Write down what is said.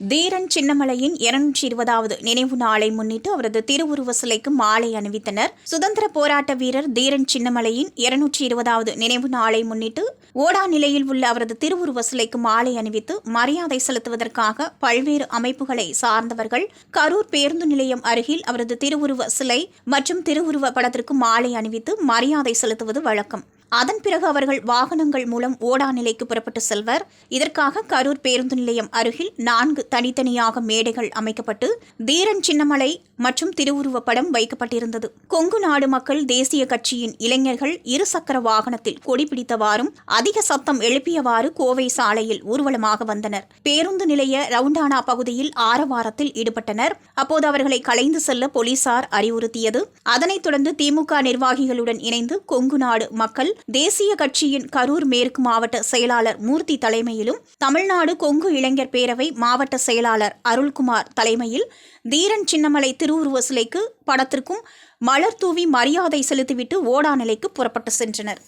தீரன் சின்னமலையின் இருநூற்றி இருபதாவது நினைவு நாளை முன்னிட்டு அவரது திருவுருவ சிலைக்கு மாலை அணிவித்தனர். சுதந்திர போராட்ட வீரர் தீரன் சின்னமலையின் இருநூற்றி இருபதாவது நினைவு நாளை முன்னிட்டு ஓடா நிலையில் உள்ள அவரது திருவுருவ சிலைக்கு மாலை அணிவித்து மரியாதை செலுத்துவதற்காக பல்வேறு அமைப்புகளை சார்ந்தவர்கள் கரூர் பேருந்து நிலையம் அருகில் அவரது திருவுருவ சிலை மற்றும் திருவுருவ படத்திற்கு மாலை அணிவித்து மரியாதை செலுத்துவது வழக்கம். அதன் பிறகு அவர்கள் வாகனங்கள் மூலம் ஓடா நிலைக்கு புறப்பட்டு செல்வர். இதற்காக கரூர் பேருந்து நிலையம் அருகில் நான்கு தனித்தனியாக மேடைகள் அமைக்கப்பட்டு தீரன் சின்னமலை மற்றும் திருவுருவப்படம் வைக்கப்பட்டிருந்தது. கொங்கு நாடு மக்கள் தேசிய கட்சியின் இளைஞர்கள் இருசக்கர வாகனத்தில் கொடி பிடித்தவாறும் அதிக சத்தம் எழுப்பியவாறு கோவை சாலையில் ஊர்வலமாக வந்தனர். பேருந்து நிலைய ரவுண்டானா பகுதியில் ஆரவாரத்தில் ஈடுபட்டனர். அப்போது அவர்களை கலைந்து செல்ல போலீசார் அறிவுறுத்தியது. அதனைத் தொடர்ந்து திமுக நிர்வாகிகளுடன் இணைந்து கொங்கு நாடு மக்கள் தேசிய கட்சியின் கரூர் மேற்கு மாவட்ட செயலாளர் மூர்த்தி தலைமையிலும் தமிழ்நாடு கொங்கு இளைஞர் பேரவை மாவட்ட செயலாளர் அருள்குமார் தலைமையில் தீரன் சின்னமலை திருவுருவ சிலைக்கு படத்திற்கும் மலர் தூவி மரியாதை செலுத்திவிட்டு ஓடா நிலைக்கு புறப்பட்டு சென்றனர்.